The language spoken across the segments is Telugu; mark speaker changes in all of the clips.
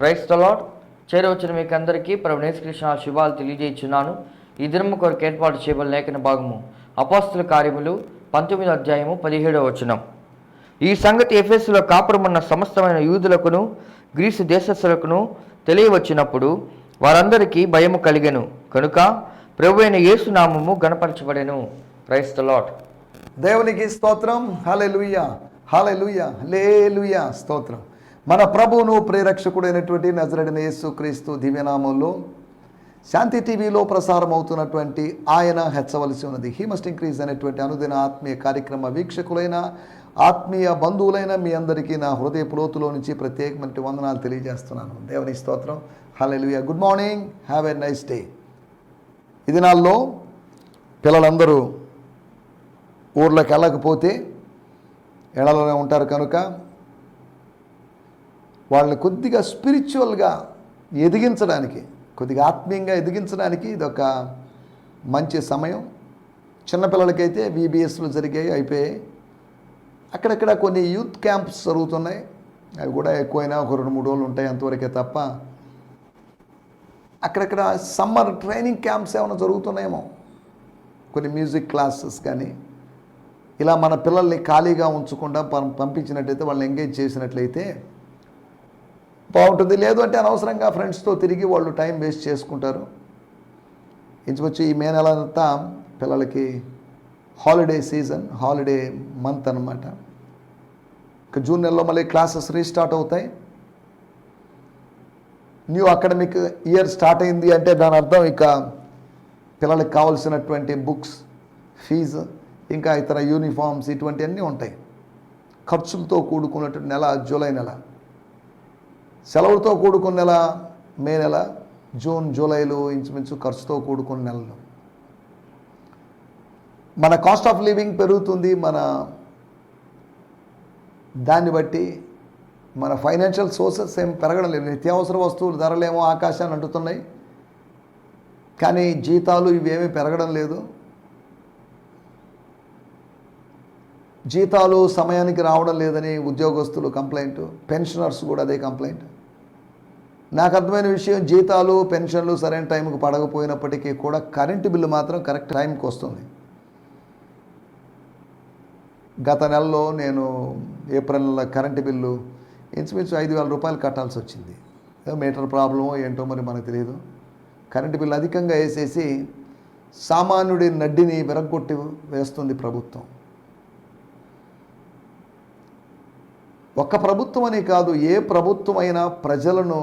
Speaker 1: ప్రైస్ తలాడ్ చేరవచ్చిన మీకు అందరికీ ప్రభు కృష్ణ శుభాలు తెలియజేస్తున్నాను ఈ దినము కొరకు ఏర్పాటు చేయబడిన లేఖన భాగము అపోస్తుల కార్యములు పంతొమ్మిదో అధ్యాయము పదిహేడవ వచనం. ఈ సంగతి ఎఫెస్లో కాపురమున్న సమస్తమైన యూదులకును గ్రీసు దేశస్థులకును తెలియవచ్చినప్పుడు వారందరికీ భయము కలిగెను. కనుక ప్రభు అయిన యేసునామము గణపరచబడెను. ప్రైస్ ద లాట్
Speaker 2: దేవునికి స్తోత్రం. లూయ లే లూయ స్తోత్రం. మన ప్రభువును ప్రేరక్షకుడైనటువంటి నజరడిన యేసుక్రీస్తు దివ్యనామంలో శాంతి టీవీలో ప్రసారం అవుతున్నటువంటి ఆయన హెచ్చవలసి ఉన్నది. హీ మస్ట్ ఇంక్రీజ్ అనేటువంటి అనుదిన ఆత్మీయ కార్యక్రమ వీక్షకులైన ఆత్మీయ బంధువులైన మీ అందరికీ నా హృదయంలోతులో నుంచి ప్రత్యేకమైన వందనాలు తెలియజేస్తున్నాను. దేవుని స్తోత్రం. Hello good morning have a nice day ఈ దినాల్లో పిల్లలందరూ ఊర్లోకి వెళ్ళకపోతే ఎడలోనే ఉంటారు కనుక వాళ్ళని కొద్దిగా స్పిరిచువల్గా ఎదిగించడానికి కొద్దిగా ఆత్మీయంగా ఎదిగించడానికి ఇదొక మంచి సమయం. చిన్నపిల్లలకైతే బీబీఎస్లు జరిగాయి అయిపోయాయి. అక్కడక్కడ కొన్ని యూత్ క్యాంప్స్ జరుగుతున్నాయి. అవి కూడా ఎక్కువైనా ఒక రెండు మూడు రోజులు ఉంటాయి అంతవరకే తప్ప. అక్కడక్కడ సమ్మర్ ట్రైనింగ్ క్యాంప్స్ ఏమైనా జరుగుతున్నాయేమో? కొన్ని మ్యూజిక్ క్లాసెస్ కానీ. ఇలా మన పిల్లల్ని ఖాళీగా ఉంచకుండా పం పంపించినట్లయితే వాళ్ళని ఎంగేజ్ చేసినట్లయితే బాగుంటుంది. లేదు అంటే అనవసరంగా ఫ్రెండ్స్తో తిరిగి వాళ్ళు టైం వేస్ట్ చేసుకుంటారు. ఇంచుకొచ్చి ఈ మే నెల అంతా పిల్లలకి హాలిడే సీజన్ హాలిడే మంత్ అనమాట ఇంకా జూన్ నెలలో మళ్ళీ క్లాసెస్ రీస్టార్ట్ అవుతాయి. న్యూ అకాడమిక్ ఇయర్ స్టార్ట్ అయింది అంటే దాని అర్థం ఇక పిల్లలకి కావాల్సినటువంటి బుక్స్ ఫీజు ఇంకా ఇతర యూనిఫామ్స్ ఇటువంటివన్నీ ఉంటాయి. ఖర్చులతో కూడుకున్నటువంటి నెల జూలై నెల. సెలవులతో కూడుకున్న నెల మే నెల జూన్ జూలైలో ఇంచుమించు ఖర్చుతో కూడుకున్న నెలలు. మన కాస్ట్ ఆఫ్ లివింగ్ పెరుగుతుంది మన దాన్ని బట్టి మన ఫైనాన్షియల్ సోర్సెస్ ఏం పెరగడం లేదు. నిత్యావసర వస్తువులు ధరలేమో ఆకాశాన్ని అంటుతున్నాయి. కానీ జీతాలు ఇవేమీ పెరగడం లేదు. జీతాలు సమయానికి రావడం లేదని ఉద్యోగస్తులు కంప్లైంట్ పెన్షనర్స్ కూడా అదే కంప్లైంట్. నాకు అర్థమైన విషయం జీతాలు పెన్షన్లు సరైన టైంకి పడకపోయినప్పటికీ కూడా కరెంటు బిల్లు మాత్రం కరెక్ట్ టైంకి వస్తుంది. గత నెలలో నేను ఏప్రిల్ నెల కరెంటు బిల్లు ఇంచుమించు ఐదు వేల రూపాయలు కట్టాల్సి వచ్చింది. ఏదో మీటర్ ప్రాబ్లమో ఏంటో మరి మనకు తెలియదు కరెంటు బిల్లు అధికంగా వేసేసి సామాన్యుడి నడ్డిని విరగొట్టి వేస్తుంది ప్రభుత్వం. ఒక్క ప్రభుత్వం అని కాదు ఏ ప్రభుత్వం అయినా ప్రజలను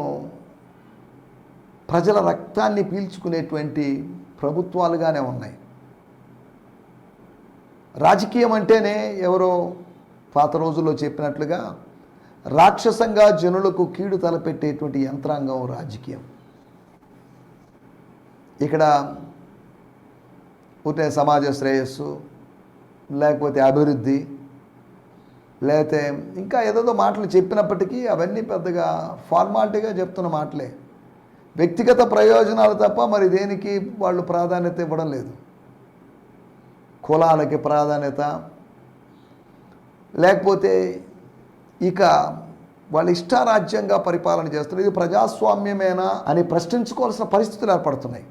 Speaker 2: ప్రజల రక్తాన్ని పీల్చుకునేటువంటి ప్రభుత్వాలుగానే ఉన్నాయి. రాజకీయం అంటేనే ఎవరో పాత రోజుల్లో చెప్పినట్లుగా రాక్షసంగా జనులకు కీడు తలపెట్టేటువంటి యంత్రాంగం రాజకీయం. ఇక్కడ ఉంటే సమాజ శ్రేయస్సు లేకపోతే అభివృద్ధి లేకపోతే ఇంకా ఏదేదో మాటలు చెప్పినప్పటికీ అవన్నీ పెద్దగా ఫార్మాలిటీగా చెప్తున్న మాటలే. వ్యక్తిగత ప్రయోజనాలు తప్ప మరి దేనికి వాళ్ళు ప్రాధాన్యత ఇవ్వడం లేదు. కులాలకి ప్రాధాన్యత. లేకపోతే ఇక వాళ్ళ ఇష్టారాజ్యంగా పరిపాలన చేస్తున్నారు. ఇది ప్రజాస్వామ్యమేనా అని ప్రశ్నించుకోవాల్సిన పరిస్థితులు ఏర్పడుతున్నాయి.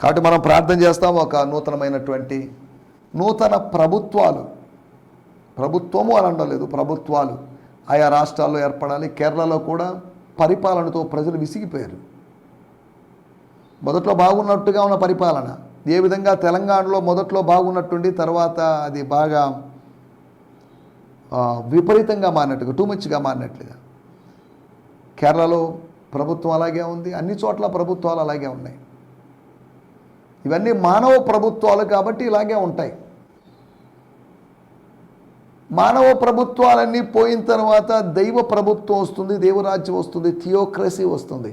Speaker 2: కాబట్టి మనం ప్రార్థన చేస్తాం ఒక నూతనమైనటువంటి నూతన ప్రభుత్వాలు ప్రభుత్వము అని అనలేదు ప్రభుత్వాలు. ఆయా రాష్ట్రాల్లో ఏర్పడాలి. కేరళలో కూడా పరిపాలనతో ప్రజలు విసిగిపోయారు. మొదట్లో బాగున్నట్టుగా ఉన్న పరిపాలన. ఏ విధంగా తెలంగాణలో మొదట్లో బాగున్నట్టుండి తర్వాత అది బాగా విపరీతంగా మారినట్టుగా టూ మచ్గా మారినట్లుగా. కేరళలో ప్రభుత్వం అలాగే ఉంది. అన్ని చోట్ల ప్రభుత్వాలు అలాగే ఉన్నాయి. ఇవన్నీ మానవ ప్రభుత్వాలు కాబట్టి ఇలాగే ఉంటాయి. మానవ ప్రభుత్వాలన్నీ పోయిన తర్వాత దైవ ప్రభుత్వం వస్తుంది దేవరాజ్యం వస్తుంది థియోక్రసీ వస్తుంది.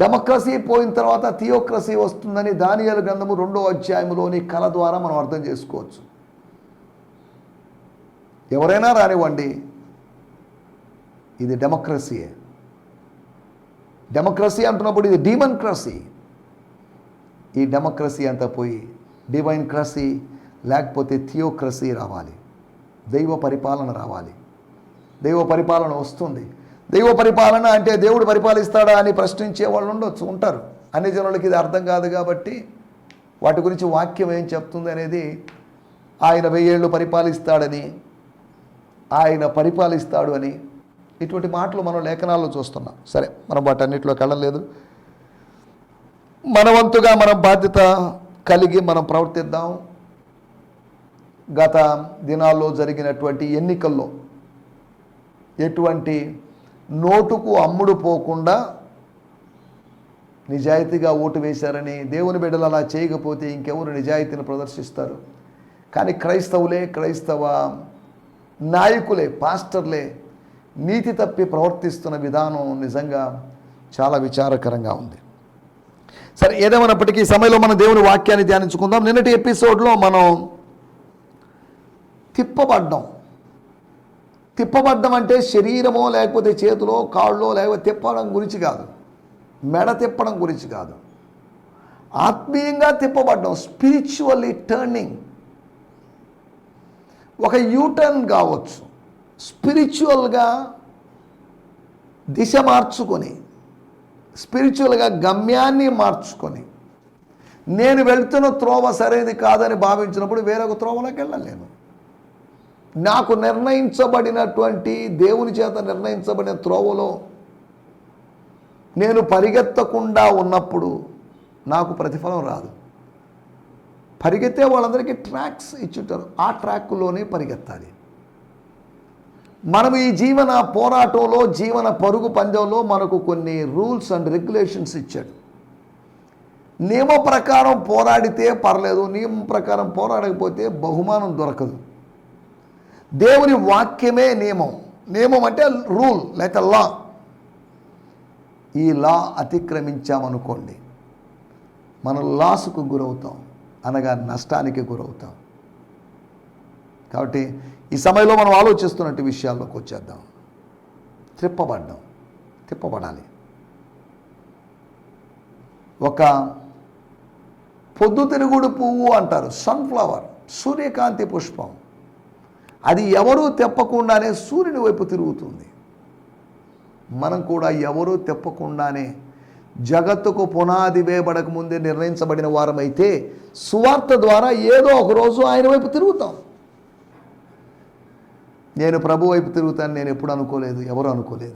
Speaker 2: డెమోక్రసీ పోయిన తర్వాత థియోక్రసీ వస్తుందని దానియాల గ్రంథము రెండో అధ్యాయంలోని కళ ద్వారా మనం అర్థం చేసుకోవచ్చు. ఎవరైనా రానివ్వండి. ఇది డెమోక్రసీయే డెమోక్రసీ అంటున్నప్పుడు ఇది డీమోక్రసీ. ఈ డెమోక్రసీ అంతా పోయి డివైన్ క్రసీ లేకపోతే థియోక్రసీ రావాలి. దైవ పరిపాలన రావాలి. దైవ పరిపాలన వస్తుంది. దైవ పరిపాలన అంటే దేవుడు పరిపాలిస్తాడా అని ప్రశ్నించే వాళ్ళు ఉండొచ్చు ఉంటారు. అన్ని జనులకి ఇది అర్థం కాదు కాబట్టి వాటి గురించి వాక్యం ఏం చెప్తుంది అనేది ఆయన వెయ్యేళ్ళు పరిపాలిస్తాడని ఆయన పరిపాలిస్తాడు అని ఇటువంటి మాటలు మనం లేఖనాల్లో చూస్తున్నాం. సరే మనం వాటన్నిటిలో వెళ్ళలేదు. మన వంతుగా మనం బాధ్యత కలిగి మనం ప్రవర్తిద్దాం. గత దినాల్లో జరిగినటువంటి ఎన్నికల్లో ఎటువంటి నోటుకు అమ్ముడు పోకుండా నిజాయితీగా ఓటు వేశారని దేవుని బిడ్డలు అలా చేయకపోతే ఇంకెవరు నిజాయితీని ప్రదర్శిస్తారు? కానీ క్రైస్తవులే క్రైస్తవ నాయకులే పాస్టర్లే నీతి తప్పి ప్రవర్తిస్తున్న విధానం నిజంగా చాలా విచారకరంగా ఉంది. సరే ఏదేమైనప్పటికీ ఈ సమయంలో మన దేవుని వాక్యాన్ని ధ్యానించుకుందాం. నిన్నటి ఎపిసోడ్లో మనం తిప్పబడ్డం. తిప్పబడ్డం అంటే శరీరమో లేకపోతే చేతిలో కాళ్ళో లేకపోతే తిప్పడం గురించి కాదు. మెడ తిప్పడం గురించి కాదు. ఆత్మీయంగా తిప్పబడ్డం స్పిరిచువల్లీ టర్నింగ్ ఒక యూటర్న్ కావచ్చు. స్పిరిచువల్గా దిశ మార్చుకొని స్పిరిచువల్గా గమ్యాన్ని మార్చుకొని నేను వెళ్తున్న త్రోవ సరైనది కాదని భావించినప్పుడు వేరొక త్రోవలోకి వెళ్ళలేను. నాకు నిర్ణయించబడినటువంటి దేవుని చేత నిర్ణయించబడిన త్రోవలో నేను పరిగెత్తకుండా ఉన్నప్పుడు నాకు ప్రతిఫలం రాదు. పరిగెత్తే వాళ్ళందరికీ ట్రాక్స్ ఇచ్చుంటారు. ఆ ట్రాక్లోనే పరిగెత్తాలి. మనం ఈ జీవన పోరాటంలో జీవన పరుగు పందెంలో మనకు కొన్ని రూల్స్ అండ్ రెగ్యులేషన్స్ ఇచ్చాడు. నియమ ప్రకారం పోరాడితే పర్లేదు నియమం ప్రకారం పోరాడకపోతే బహుమానం దొరకదు. దేవుని వాక్యమే నియమం. నియమం అంటే రూల్ లేక లా. ఈ లా అతిక్రమించామనుకోండి మనం లాసుకు గురవుతాం అనగా నష్టానికి గురవుతాం. కాబట్టి ఈ సమయంలో మనం ఆలోచిస్తున్నట్టు విషయాల్లోకి వచ్చేద్దాం. త్రిప్పబడ్డం తిప్పబడాలి ఒక పొద్దుతిరుగుడు పువ్వు అంటారు సన్ఫ్లవర్ సూర్యకాంతి పుష్పం. అది ఎవరూ తెప్పకుండానే సూర్యుని వైపు తిరుగుతుంది. మనం కూడా ఎవరూ తెప్పకుండానే జగత్తుకు పునాది వేయబడక ముందే నిర్ణయించబడిన వారమైతే సువార్త ద్వారా ఏదో ఒకరోజు ఆయన వైపు తిరుగుతాం. నేను ప్రభు వైపు తిరుగుతాను నేను ఎప్పుడు అనుకోలేదు ఎవరు అనుకోలేదు.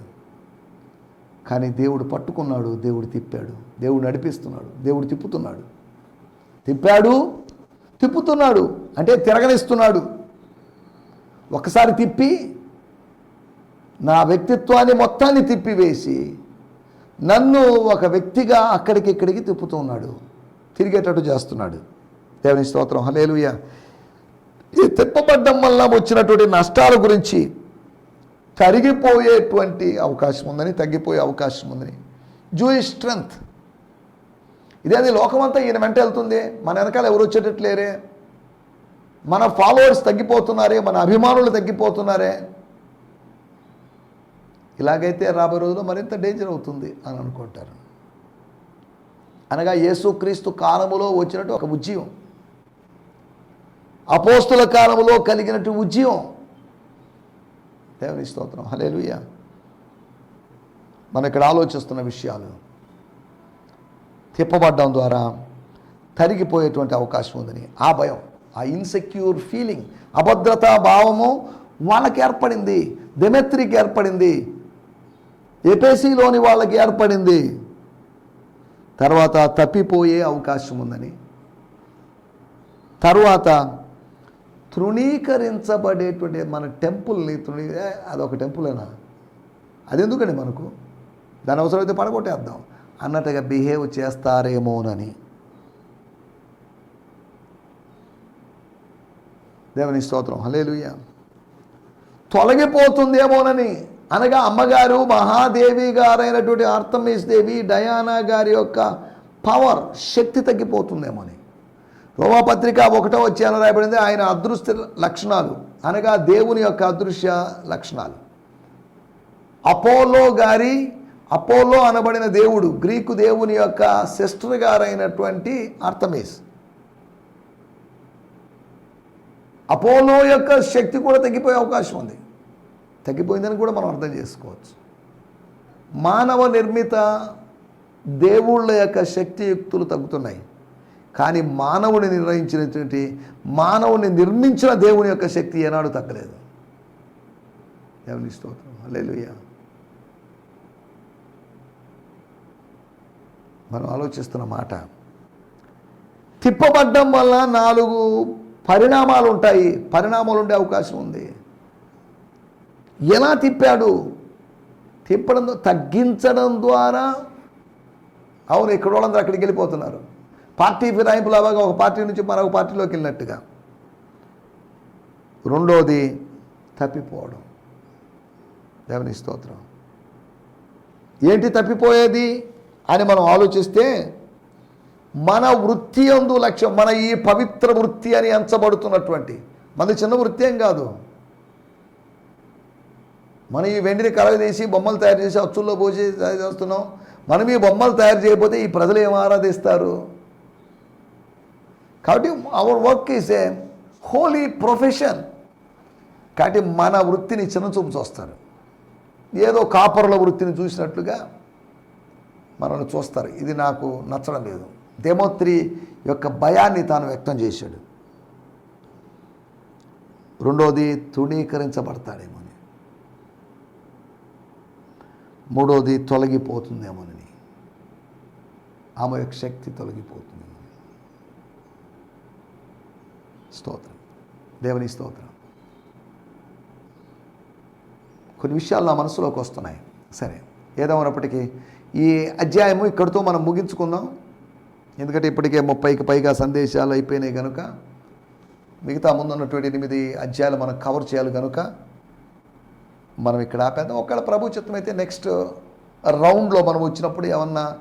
Speaker 2: కానీ దేవుడు పట్టుకున్నాడు దేవుడు తిప్పాడు దేవుడు నడిపిస్తున్నాడు దేవుడు తిప్పుతున్నాడు. తిప్పాడు తిప్పుతున్నాడు అంటే తిరగనిస్తున్నాడు. ఒకసారి తిప్పి నా వ్యక్తిత్వాన్ని మొత్తాన్ని తిప్పివేసి నన్ను ఒక వ్యక్తిగా అక్కడికి ఇక్కడికి తిప్పుతున్నాడు తిరిగేటట్టు చేస్తున్నాడు. దేవుని స్తోత్రం. హలేలుయ ఈ తిప్పబడ్డం వల్ల వచ్చినటువంటి నష్టాల గురించి తరిగిపోయేటువంటి అవకాశం ఉందని తగ్గిపోయే అవకాశం ఉందని. జూయిష్ స్ట్రెంగ్త్ ఇదేది? లోకమంతా ఈయన వెంట వెళ్తుంది. మన వెనకాల ఎవరు వచ్చేటట్లేరే మన ఫాలోవర్స్ తగ్గిపోతున్నారే మన అభిమానులు తగ్గిపోతున్నారే. ఇలాగైతే రాబోయే రోజుల్లో మరింత డేంజర్ అవుతుంది అని అనుకుంటారు. అనగా యేసుక్రీస్తు కాలములో వచ్చినట్టు ఒక ఉజ్జీవం. అపోస్తుల కాలములో కలిగినట్టు ఉజ్జీవం. దేవుని స్తోత్రం. హలేలుయ మనం ఇక్కడ ఆలోచిస్తున్న విషయాలు తిప్పబడ్డం ద్వారా తరిగిపోయేటువంటి అవకాశం ఉందని. ఆ భయం. ఆ ఇన్సెక్యూర్ ఫీలింగ్ అభద్రతా భావము వాళ్ళకి ఏర్పడింది దెమెత్రికి ఏర్పడింది ఎపేసీలోని వాళ్ళకి ఏర్పడింది. తర్వాత తప్పిపోయే అవకాశం ఉందని. తర్వాత తృణీకరించబడేటువంటి మన టెంపుల్ని తృణీ అదొక టెంపులేనా? అది ఎందుకండి మనకు? దాని అవసరమైతే పడగొట్టేద్దాం. అన్నట్టుగా బిహేవ్ చేస్తారేమోనని. దేవుని స్తోత్రం. హలేలుయ్య తొలగిపోతుందేమోనని అనగా అమ్మగారు మహాదేవి గారైనటువంటి ఆర్తమీస్ దేవి డయానా గారి యొక్క పవర్ శక్తి తగ్గిపోతుందేమోని. రోమాపత్రిక ఒకటో వచ్చి రాయబడింది. ఆయన అదృశ్య లక్షణాలు అనగా దేవుని యొక్క అదృశ్య లక్షణాలు. అపోలో గారి అపోలో అనబడిన దేవుడు గ్రీకు దేవుని యొక్క సిస్టర్ గారైనటువంటి అర్థమేస్ అపోలో యొక్క శక్తి కూడా తగ్గిపోయే అవకాశం ఉంది. తగ్గిపోయిందని కూడా మనం అర్థం చేసుకోవచ్చు. మానవ నిర్మిత దేవుళ్ళ యొక్క శక్తియుక్తులు తగ్గుతున్నాయి. కానీ మానవుని నిర్ణయించినటువంటి మానవుని నిర్మించిన దేవుని యొక్క శక్తి ఏనాడు తగ్గలేదు. దేవుని స్తోత్రం. హల్లెలూయా. మనం ఆలోచిస్తున్న మాట తిప్పబడ్డం వల్ల నాలుగు పరిణామాలు ఉంటాయి పరిణామాలు ఉండే అవకాశం ఉంది. ఎలా తిప్పాడు? తిప్పడం తగ్గించడం ద్వారా అవును ఇక్కడ వాళ్ళందరూ అక్కడికి వెళ్ళిపోతున్నారు. పార్టీ ఫిరాయింపులు అవగా ఒక పార్టీ నుంచి మరొక పార్టీలోకి వెళ్ళినట్టుగా. రెండోది తప్పిపోవడం. దేవుని స్తోత్రం. ఏంటి తప్పిపోయేది అని మనం ఆలోచిస్తే మన వృత్తి అందు లక్ష్యం మన ఈ పవిత్ర వృత్తి అని ఎంచబడుతున్నటువంటి. మనది చిన్న వృత్తి ఏం కాదు. మనం ఈ వెండిని కలగదీసి బొమ్మలు తయారు చేసి అచ్చుల్లో పోసి తయారు చేస్తున్నాం. మనం ఈ బొమ్మలు తయారు చేయకపోతే ఈ ప్రజలు ఏం ఆరాధిస్తారు? కాబట్టి our work is a holy profession కాబట్టి మన వృత్తిని చిన్నచూపు చూస్తారు. ఏదో కాపరుల వృత్తిని చూసినట్లుగా మనల్ని చూస్తారు. ఇది నాకు నచ్చడం లేదు. దేమోత్రి యొక్క భయాన్ని తాను వ్యక్తం చేశాడు. రెండోది తృణీకరించబడతాడేమోని మూడోది తొలగిపోతుందేమోనని ఆమె యొక్క శక్తి తొలగిపోతుందేమో స్తోత్రం. దేవుని స్తోత్రం. కొన్ని విషయాలు నా మనసులోకి వస్తున్నాయి. సరే ఏదేమైనప్పటికీ ఈ అధ్యాయము ఇక్కడితో మనం ముగించుకుందాం. ఎందుకంటే ఇప్పటికే ముప్పైకి పైగా సందేశాలు అయిపోయినాయి కనుక మిగతా ముందున్నటువంటి ఎనిమిది అధ్యాయాలు మనం కవర్ చేయాలి కనుక మనం ఇక్కడ ఆపేద్దాం. ఒకవేళ ప్రభు చిత్తం అయితే నెక్స్ట్ రౌండ్లో మనం వచ్చినప్పుడు ఏమన్నా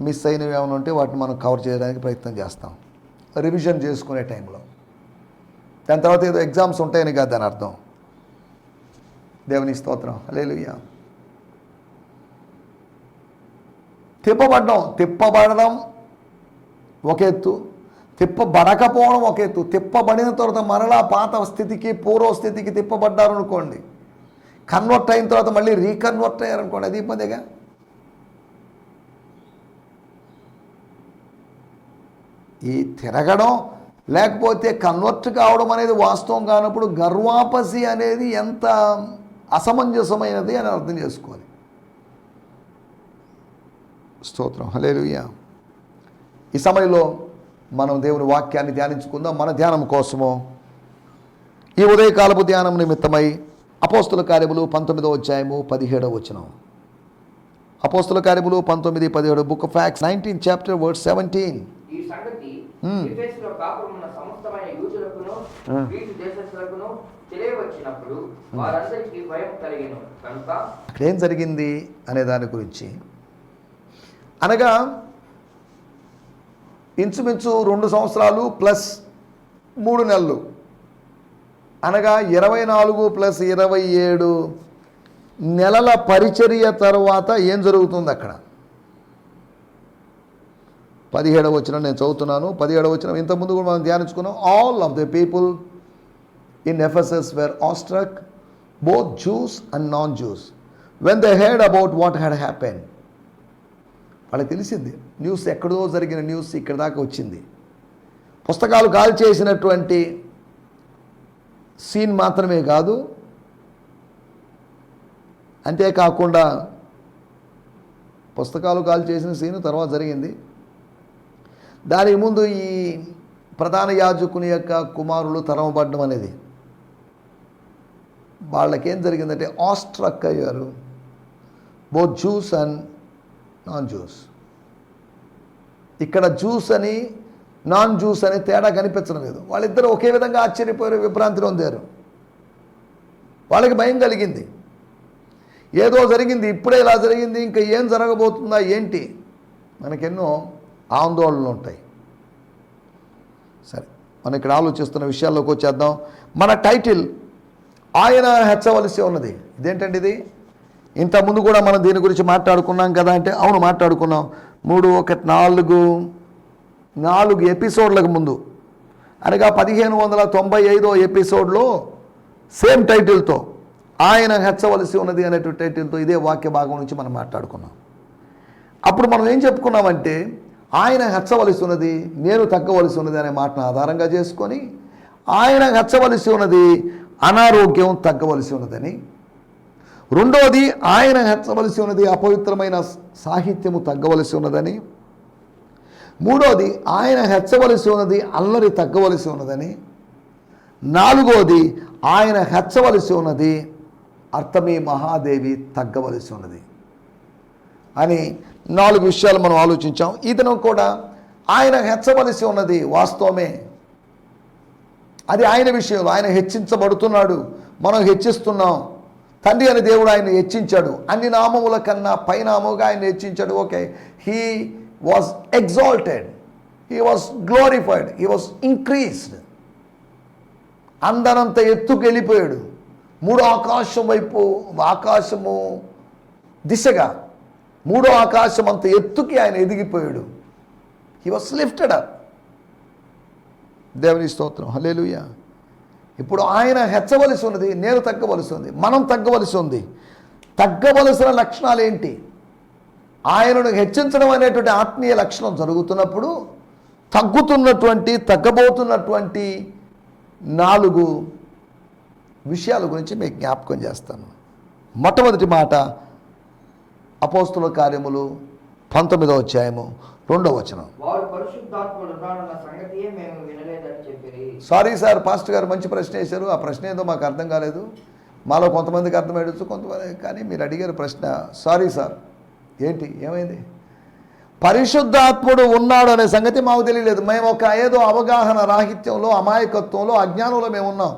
Speaker 2: మిస్ అయినవి ఏమైనా ఉంటే వాటిని మనం కవర్ చేయడానికి ప్రయత్నం చేస్తాం. రివిజన్ చేసుకునే టైంలో దాని తర్వాత ఏదో ఎగ్జామ్స్ ఉంటాయని కాదు దాని అర్థం. దేవుని స్తోత్రం. హల్లెలూయా తిప్పబడ్డం. తిప్పబడడం ఒక ఎత్తు. తిప్పబడకపోవడం ఒక ఎత్తు. తిప్పబడిన తర్వాత మరలా పాత స్థితికి పూర్వ స్థితికి తిప్పబడ్డారనుకోండి. కన్వర్ట్ అయిన తర్వాత మళ్ళీ రీకన్వర్ట్ అయ్యారనుకోండి అది ఇబ్బందిగా? ఈ తిరగడం లేకపోతే కన్వర్ట్ కావడం అనేది వాస్తవం కానప్పుడు గర్వాపసి అనేది ఎంత అసమంజసమైనది అని అర్థం చేసుకోవాలి. స్తోత్రం. హలేలుయ్యా ఈ సమయంలో మనం దేవుని వాక్యాన్ని ధ్యానించుకుందాం. మన ధ్యానం కోసము ఈ ఉదయకాలపు ధ్యానం నిమిత్తమై అపోస్తుల కార్యములు పంతొమ్మిదో అధ్యాయము పదిహేడవ వచనం. అపోస్తుల కార్యములు పంతొమ్మిది పదిహేడు బుక్ ఆఫ్ ఫ్యాక్స్ నైన్టీన్ చాప్టర్ వర్డ్ సెవెంటీన్. అక్కడ ఏం జరిగింది అనే దాని గురించి? అనగా ఇంచుమించు రెండు సంవత్సరాలు ప్లస్ మూడు నెలలు. అనగా ఇరవై నాలుగు ప్లస్ ఇరవై ఏడు నెలల పరిచర్య తర్వాత ఏం జరుగుతుంది అక్కడ? పదిహేడవ వచ్చిన నేను చదువుతున్నాను. పదిహేడవ వచ్చిన ఇంతకుముందు కూడా మనం ధ్యానించుకున్నాం. All of the people in Ephesus were awestruck both Jews and non Jews when they heard about what had happen వాళ్ళకి తెలిసింది. న్యూస్ ఎక్కడో జరిగిన న్యూస్ ఇక్కడ దాకా వచ్చింది. పుస్తకాలు కాల్ చేసినటువంటి సీన్ మాత్రమే కాదు అంతేకాకుండా పుస్తకాలు కాల్ చేసిన సీన్ తర్వాత జరిగింది. దానికి ముందు ఈ ప్రధాన యాజకుని యొక్క కుమారులు తరమబడడం అనేది. వాళ్ళకేం జరిగిందంటే ఆస్ట్రక్ అయ్యారు. Both Jews and non Jews. ఇక్కడ జ్యూస్ అని నాన్ జ్యూస్ అని తేడా కనిపించడం లేదు. వాళ్ళిద్దరూ ఒకే విధంగా ఆశ్చర్యపోయారు విభ్రాంతి పొందారు. వాళ్ళకి భయం కలిగింది. ఏదో జరిగింది ఇప్పుడే ఇలా జరిగింది ఇంకా ఏం జరగబోతుందా ఏంటి? మనకెన్నో ఆందోళనలు ఉంటాయి. సరే మనం ఇక్కడ ఆలోచిస్తున్న విషయాల్లోకి వచ్చేద్దాం. మన టైటిల్ ఆయన హెచ్చవలసి ఉన్నది. ఇదేంటండి ఇది? ఇంతకుముందు ముందు కూడా మనం దీని గురించి మాట్లాడుకున్నాం కదా అంటే అవును మాట్లాడుకున్నాం. మూడు ఒకటి నాలుగు నాలుగు ఎపిసోడ్లకు ముందు. అనగా పదిహేను వందల తొంభై ఐదో ఎపిసోడ్లో సేమ్ టైటిల్తో ఆయన హెచ్చవలసి ఉన్నది అనేటువంటి టైటిల్తో ఇదే వాక్య భాగం నుంచి మనం మాట్లాడుకున్నాం. అప్పుడు మనం ఏం చెప్పుకున్నామంటే ఆయన హెచ్చవలసి ఉన్నది నేను తగ్గవలసి ఉన్నది అనే మాటను ఆధారంగా చేసుకొని ఆయన హెచ్చవలసి ఉన్నది అనారోగ్యం తగ్గవలసి ఉన్నదని రెండవది ఆయన హెచ్చవలసి ఉన్నది అపవిత్రమైన సాహిత్యము తగ్గవలసి ఉన్నదని. మూడోది ఆయన హెచ్చవలసి ఉన్నది అల్లరి తగ్గవలసి ఉన్నదని. నాలుగోది ఆయన హెచ్చవలసి ఉన్నది అర్థమీ మహాదేవి తగ్గవలసి ఉన్నది అని నాలుగు విషయాలు మనం ఆలోచించాం. ఇతను కూడా ఆయన హెచ్చవలసి ఉన్నది వాస్తవమే. అది ఆయన విషయంలో ఆయన హెచ్చించబడుతున్నాడు మనం హెచ్చిస్తున్నాం. తండ్రి అని దేవుడు ఆయన హెచ్చించాడు. అన్ని నామముల కన్నా పైనామముగా ఆయన హెచ్చించాడు. Okay. He was exalted he was glorified he was increased అందరంత ఎత్తుకు వెళ్ళిపోయాడు. మూడో ఆకాశం వైపు ఆకాశము దిశగా మూడో ఆకాశం అంత ఎత్తుకి ఆయన ఎదిగిపోయాడు. హీ వాస్ లిఫ్టెడ్ అప్ దేవుని స్తోత్రం. హలేలుయ ఇప్పుడు ఆయన హెచ్చవలసి ఉన్నది నేను తగ్గవలసి ఉంది మనం తగ్గవలసి ఉంది. తగ్గవలసిన లక్షణాలు ఏంటి? ఆయనను హెచ్చించడం అనేటువంటి ఆత్మీయ లక్షణం జరుగుతున్నప్పుడు తగ్గుతున్నటువంటి తగ్గబోతున్నటువంటి నాలుగు విషయాల గురించి మీకు జ్ఞాపకం చేస్తాను. మొట్టమొదటి మాట అపోస్తుల కార్యములు పంతొమ్మిదవ అధ్యాయము రెండవ వచనం. సారీ సార్ పాస్టర్ గారు మంచి ప్రశ్న వేశారు. ఆ ప్రశ్న ఏదో మాకు అర్థం కాలేదు. మాలో కొంతమందికి అర్థమయ్యచ్చు కొంతమంది కానీ మీరు అడిగారు ప్రశ్న. Sorry sir. ఏంటి? ఏమైంది? పరిశుద్ధాత్ముడు ఉన్నాడు అనే సంగతి మాకు తెలియలేదు. మేము ఒక ఏదో అవగాహన రాహిత్యంలో అమాయకత్వంలో అజ్ఞానంలో మేము ఉన్నాం.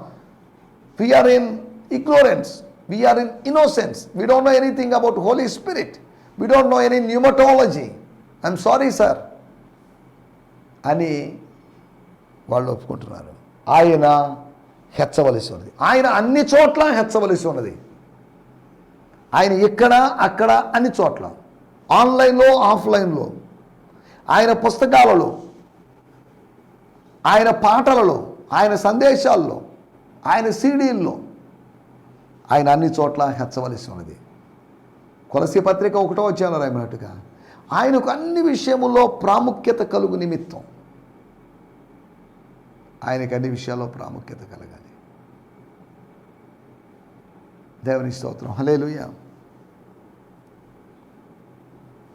Speaker 2: We are in ignorance we are in innocence we don't know anything about holy spirit we don't know any pneumatology I'm sorry sir అని వాళ్ళు ఒప్పుకుంటున్నారు. ఆయన హెచ్చవలసి ఉన్నది. ఆయన అన్ని చోట్ల హెచ్చవలసి ఉన్నది. ఆయన ఇక్కడ అక్కడ అన్ని చోట్ల. ఆన్లైన్లో ఆఫ్లైన్లో. ఆయన పుస్తకాలలో. ఆయన పాటలలో. ఆయన సందేశాల్లో. ఆయన సీడీల్లో. ఆయన అన్ని చోట్ల హెచ్చవలసి ఉన్నది. కొలసి పత్రిక ఒకటో వచ్చాను రాయమన్నట్టుగా ఆయనకు అన్ని విషయముల్లో ప్రాముఖ్యత కలుగు నిమిత్తం. ఆయనకు అన్ని విషయాల్లో ప్రాముఖ్యత కలగాలి. దేవుని స్తోత్రం. హలేలుయ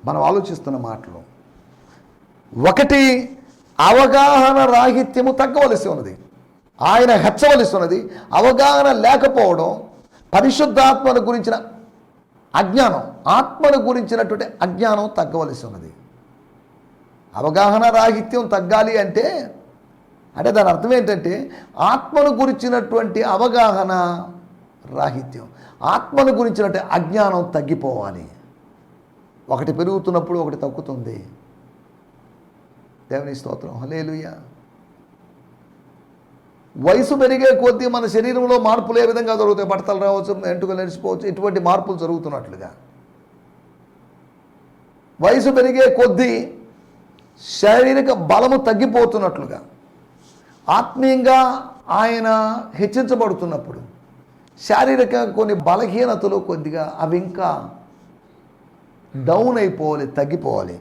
Speaker 2: మనం ఆలోచిస్తున్న మాటలు ఒకటి అవగాహన రాహిత్యము తగ్గవలసి ఉన్నది. ఆయన హెచ్చవలసి ఉన్నది. అవగాహన లేకపోవడం పరిశుద్ధాత్మను గురించిన అజ్ఞానం. ఆత్మను గురించినటువంటి అజ్ఞానం తగ్గవలసి ఉన్నది. అవగాహన రాహిత్యం తగ్గాలి అంటే అంటే దాని అర్థం ఏంటంటే ఆత్మను గురించినటువంటి అవగాహన రాహిత్యం. ఆత్మను గురించినటువంటి అజ్ఞానం తగ్గిపోవాలి. ఒకటి పెరుగుతున్నప్పుడు ఒకటి తగ్గుతుంది. దేవుని స్తోత్రం. హలేలుయ వయసు పెరిగే కొద్దీ మన శరీరంలో మార్పులు ఏ విధంగా జరుగుతాయి? బట్టలు రావచ్చు ఎంటుకలు నడిచిపోవచ్చు ఇటువంటి మార్పులు జరుగుతున్నట్లుగా. వయసు పెరిగే కొద్దీ శారీరక బలము తగ్గిపోతున్నట్లుగా. ఆత్మీయంగా ఆయన హెచ్చించబడుతున్నప్పుడు శారీరక కొన్ని బలహీనతలు కొద్దిగా అవి ఇంకా డౌన్ అయిపోవాలి తగ్గిపోవాలి.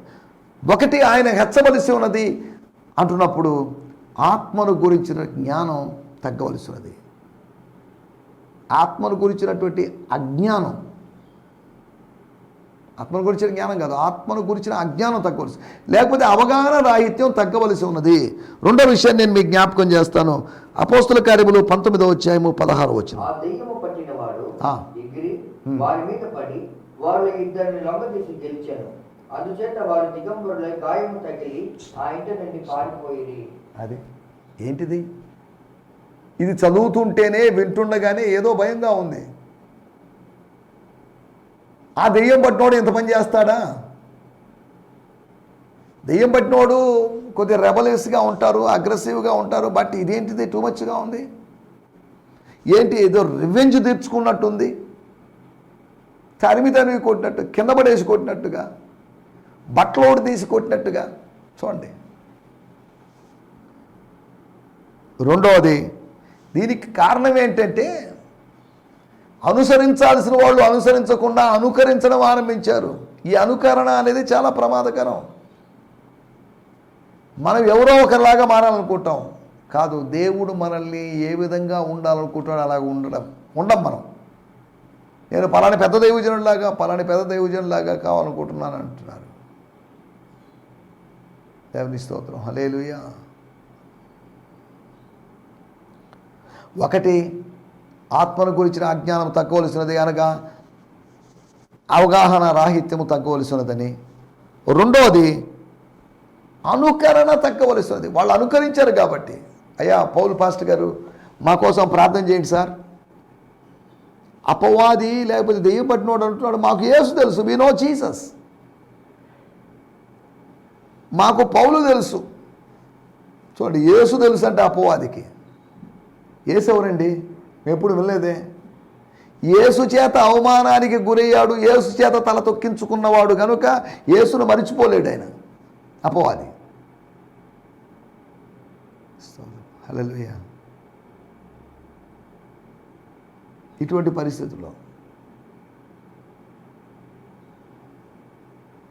Speaker 2: ఒకటి ఆయన హెచ్చవలసి ఉన్నది అంటున్నప్పుడు ఆత్మను గురించిన జ్ఞానం తగ్గవలసి ఉన్నది ఆత్మను గురించినటువంటి అజ్ఞానం. ఆత్మను గురించిన జ్ఞానం కాదు ఆత్మను గురించిన అజ్ఞానం తగ్గవలసి లేకపోతే అవగాహన రాహిత్యం తగ్గవలసి ఉన్నది. రెండో విషయాన్ని నేను మీకు జ్ఞాపకం చేస్తాను. అపోస్తుల కార్యములు పంతొమ్మిదో అధ్యాయము పదహారు వచ్చిన
Speaker 1: అందుచేత వారు దిగంబరులై గాయము తగిలి ఆ ఇంటి నుండి పారిపోయి
Speaker 2: అది ఏంటిది? ఇది చదువుతుంటేనే వింటుండగానే ఏదో భయంగా ఉంది. ఆ దెయ్యం పట్టినోడు ఎంత పని చేస్తాడా? దెయ్యం పట్టినోడు కొద్దిగా రెబలియస్గా ఉంటారు అగ్రెసివ్గా ఉంటారు బట్ ఇదేంటిది? టూ మచ్గా ఉంది? ఏంటి? ఏదో రివెంజ్ తీర్చుకున్నట్టుంది. తరిమి తరిమి కొట్టినట్టు కింద పడేసి కొట్టినట్టుగా బట్టలోడు తీసి కొట్టినట్టుగా. చూడండి. రెండవది దీనికి కారణం ఏంటంటే అనుసరించాల్సిన వాళ్ళు అనుసరించకుండా అనుకరించడం ఆరంభించారు. ఈ అనుకరణ అనేది చాలా ప్రమాదకరం. మనం ఎవరో ఒకరిలాగా మారాలనుకుంటాం. కాదు దేవుడు మనల్ని ఏ విధంగా ఉండాలనుకుంటాడో అలాగ ఉండడం ఉండం మనం. నేను పలాని పెద్ద దైవజనుడిలాగా పలాని పెద్ద దైవజనులాగా కావాలనుకుంటున్నాను అంటున్నారు. దేవుని స్తోత్రం. హలేలుయా ఒకటి ఆత్మను గురించిన అజ్ఞానం తగ్గవలసినది అనగా అవగాహన రాహిత్యము తగ్గవలసినదని. రెండవది అనుకరణ తగ్గవలసినది. వాళ్ళు అనుకరించారు కాబట్టి. అయ్యా పౌల్ పాస్ట్ గారు మా కోసం ప్రార్థన చేయండి సార్. అపవాది లేకపోతే దెయ్యం పట్టినోడు అంటున్నాడు మాకు యేసు తెలుసు వీ నో జీసస్ మాకు పౌలు తెలుసు. చూడండి యేసు తెలుసు అంటే అపవాదికి. ఏసెవరండి? ఎప్పుడు వినలేదే. యేసు చేత అవమానానికి గురయ్యాడు యేసు చేత తల తొక్కించుకున్నవాడు కనుక యేసును మరిచిపోలేడు ఆయన. అపవాది. హల్లెలూయా. ఇటువంటి పరిస్థితుల్లో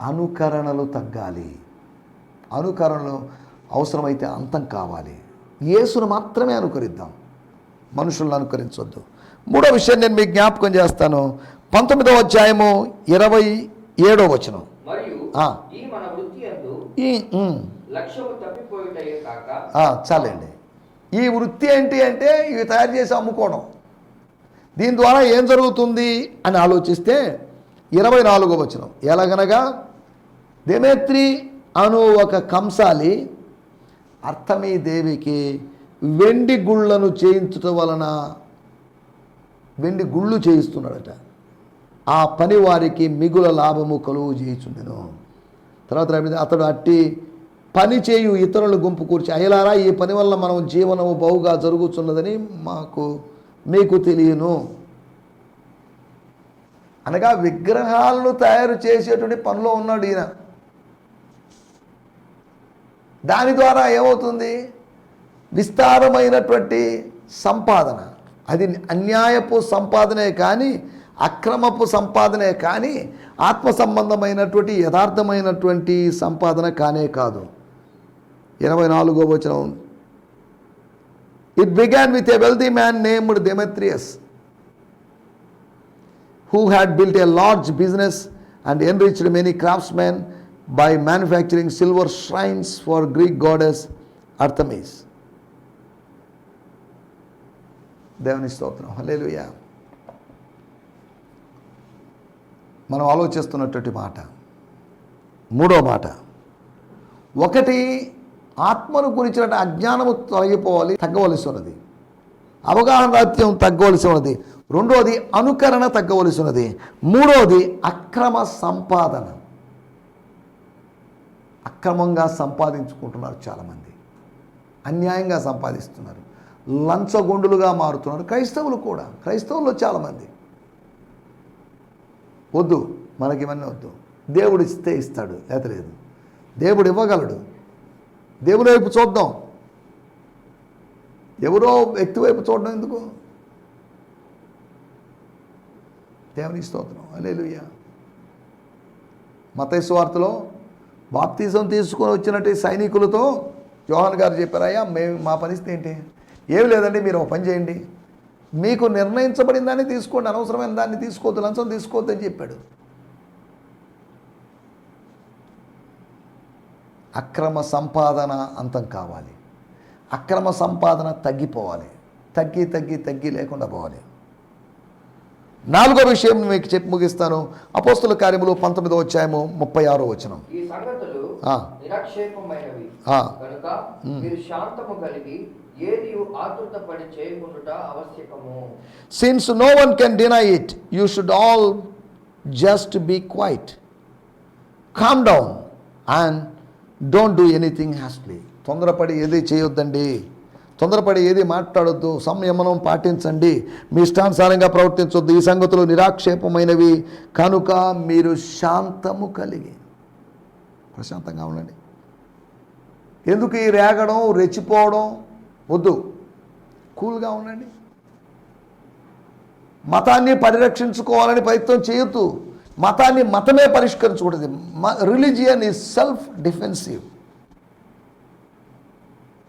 Speaker 2: అనుకరణలు తగ్గాలి. అనుకరణలు అవసరమైతే అంతం కావాలి. యేసును మాత్రమే అనుకరిద్దాం. మనుషులను అనుకరించొద్దు. మూడో విషయం నేను మీకు జ్ఞాపకం చేస్తాను. పంతొమ్మిదవ అధ్యాయము ఇరవై ఏడో వచనం. చాలండి. ఈ వృత్తి ఏంటి అంటే ఇవి తయారు చేసి అమ్ముకోవడం. దీని ద్వారా ఏం జరుగుతుంది అని ఆలోచిస్తే ఇరవై నాలుగో వచనం. ఎలాగనగా దెమేత్రి అను ఒక కంసాలి అర్థమీ దేవికి వెండి గుళ్ళను చేయించటం వలన వెండి గుళ్ళు చేయిస్తున్నాడట. ఆ పని వారికి మిగుల లాభము కలువు చేయించుండెను. తర్వాత అతడు అట్టి పని చేయు ఇతరుల గుంపు కూర్చి అయ్యలారా ఈ పని వల్ల మనం జీవనము బహుగా జరుగుతున్నదని మాకు మీకు తెలియను. అనగా విగ్రహాలను తయారు చేసేటువంటి పనిలో ఉన్నాడు ఈయన. దాని ద్వారా ఏమవుతుంది? విస్తారమైనటువంటి సంపాదన. అది అన్యాయపు సంపాదనే కానీ అక్రమపు సంపాదనే కానీ ఆత్మ సంబంధమైనటువంటి యథార్థమైనటువంటి సంపాదన కానే కాదు. ఇరవై నాలుగో వచనం. It began with a wealthy man named Demetrius who had built a large business and enriched many craftsmen by manufacturing silver shrines for Greek goddess Artemis దేవుని స్తోత్రం. హల్లెలూయా. మనం ఆలోచిస్తున్నటువంటి మాట మూడో మాట ఒకటి ఆత్మను గురించిన అజ్ఞానము తొలగిపోవాలి తగ్గవలసి ఉన్నది. అవగాహన రాత్యం తగ్గవలసి ఉన్నది. రెండోది అనుకరణ తగ్గవలసి ఉన్నది. మూడోది అక్రమ సంపాదన. అక్రమంగా సంపాదించుకుంటున్నారు చాలామంది. అన్యాయంగా సంపాదిస్తున్నారు. లంచగొండులుగా మారుతున్నారు. క్రైస్తవులు కూడా. క్రైస్తవుల్లో చాలామంది. వద్దు. మనకి ఇవన్నీ వద్దు. దేవుడు ఇస్తే ఇస్తాడు. లేత లేదు దేవుడు ఇవ్వగలడు. దేవుని వైపు చూద్దాం. ఎవరో వ్యక్తి వైపు చూడడం ఎందుకు? దేవుని స్తోత్రం. అలేలుయ్య మతైసు వార్తలో బాప్తీసం తీసుకొని వచ్చినట్టు సైనికులతో జోహన్ గారు చెప్పారయ్యా మేము మా పరిస్థితి ఏంటి? ఏమి లేదండి మీరు ఒక పని చేయండి. మీకు నిర్ణయించబడిన దాన్ని తీసుకోండి అనవసరమైన దాన్ని తీసుకోవద్దు లంచం తీసుకోవద్దు అని చెప్పాడు. అక్రమ సంపాదన అంతం కావాలి. అక్రమ సంపాదన తగ్గిపోవాలి. తగ్గి తగ్గి తగ్గి లేకుండా పోవాలి. నాలుగో విషయం మీకు చెప్పి ముగిస్తాను. అపోస్తుల కార్యములు పంతొమ్మిదో అధ్యాయము ముప్పై ఆరో వచనం.
Speaker 1: ఈ సంగతులు
Speaker 2: ఆ. Since no one can deny it you should all just be quiet calm down and don't do anything hastily తొందరపడి ఏది చేయొద్దండి? తొందరపడి ఏది మాట్లాడొద్దు? సంయమనం పాటించండి. మీ ఇష్టానుసారంగా ప్రవర్తించొద్దు. ఈ సంగతులు నిరాక్షేపమైనవి. కనుక మీరు శాంతము కలిగి ప్రశాంతంగా ఉండండి. ఎందుకు ఈ రేగడం రెచ్చిపోవడం? వద్దు. కూల్గా ఉండండి. మతాన్ని పరిరక్షించుకోవాలని ప్రయత్నం చేయొద్దు. మతాన్ని మతమే పరిష్కరించకూడదు. రిలీజియన్ ఈజ్ సెల్ఫ్ డిఫెన్సివ్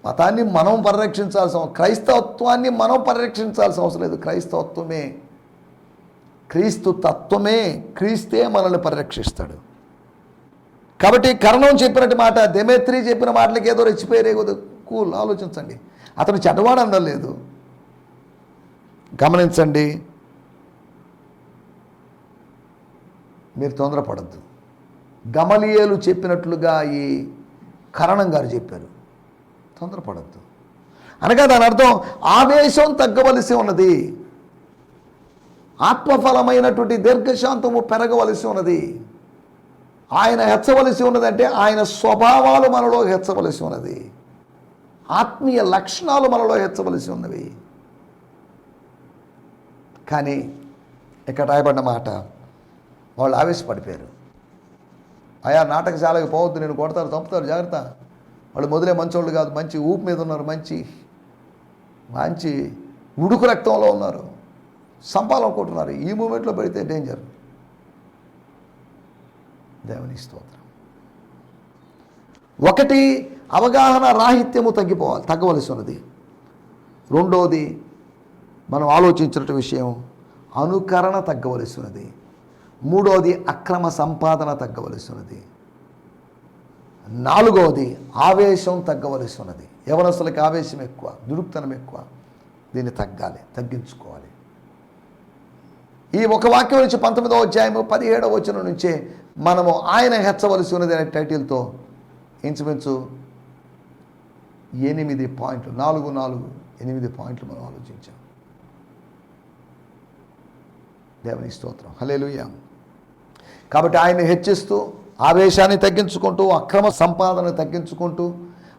Speaker 2: మతాన్ని మనం పరిరక్షించాల్సిన క్రైస్తవత్వాన్ని మనం పరిరక్షించాల్సిన అవసరం లేదు. క్రైస్తవత్వమే. క్రీస్తు తత్వమే. క్రీస్తే మనల్ని పరిరక్షిస్తాడు. కాబట్టి కరణం చెప్పినట్టు మాట దెమేత్రి చెప్పిన మాటలకి ఏదో రెచ్చిపోయారే కూల్ ఆలోచించండి. అతను చెడ్డవాడు అనలేదు. గమనించండి. మీరు తొందరపడద్దు. గమలియేలు చెప్పినట్లుగా ఈ కరణం గారు చెప్పారు. తొందరపడద్దు. అనగా దాని అర్థం ఆవేశం తగ్గవలసి ఉన్నది. ఆత్మఫలమైనటువంటి దీర్ఘశాంతము పెరగవలసి ఉన్నది. ఆయన హెచ్చవలసి ఉన్నదంటే ఆయన స్వభావాలు మనలో హెచ్చవలసి ఉన్నది. ఆత్మీయ లక్షణాలు మనలో హెచ్చవలసి ఉన్నవి. కానీ ఇక్కడ రాయబడిన మాట వాళ్ళు ఆవేశపడిపోయారు. అయా నాటకశాలకు పోవద్దు నేను కొడతారు చంపుతారు జాగ్రత్త. వాళ్ళు మొదలే మంచోళ్ళు కాదు మంచి ఊపు మీద ఉన్నారు మంచి మంచి ఉడుకు రక్తంలో ఉన్నారు. సంపాలనుకుంటున్నారు ఈ మూమెంట్లో పెడితే డేంజర్ దేవుని స్తోత్రం. ఒకటి అవగాహన రాహిత్యము తగ్గిపోవాలి తగ్గవలసి ఉన్నది రెండవది మనం ఆలోచించిన విషయం అనుకరణ తగ్గవలసి ఉన్నది మూడవది అక్రమ సంపాదన తగ్గవలసి ఉన్నది నాలుగవది ఆవేశం తగ్గవలసి ఉన్నది యవనస్తులకి ఆవేశం ఎక్కువ దురుక్తనం ఎక్కువ. దీన్ని తగ్గాలి తగ్గించుకోవాలి. ఈ ఒక వాక్యం నుంచి పంతొమ్మిదవ అధ్యాయము పదిహేడవ వచనం నుంచే మనము ఆయన హెచ్చవలసి ఉన్నది అనే టైటిల్తో ఇంచుమించు ఎనిమిది పాయింట్లు నాలుగు నాలుగు ఎనిమిది పాయింట్లు మనం ఆలోచించాం. దేవుని స్తోత్రం. హలేలుయ కాబట్టి ఆయన హెచ్చిస్తూ ఆవేశాన్ని తగ్గించుకుంటూ అక్రమ సంపాదన తగ్గించుకుంటూ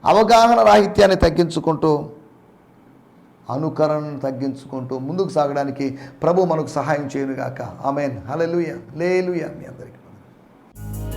Speaker 2: అవగాహన రాహిత్యాన్ని తగ్గించుకుంటూ అనుకరణను తగ్గించుకుంటూ ముందుకు సాగడానికి ప్రభు మనకు సహాయం చేయనుగాక. ఆమెన్. హలలుయ లేలుయ మీ అందరికీ.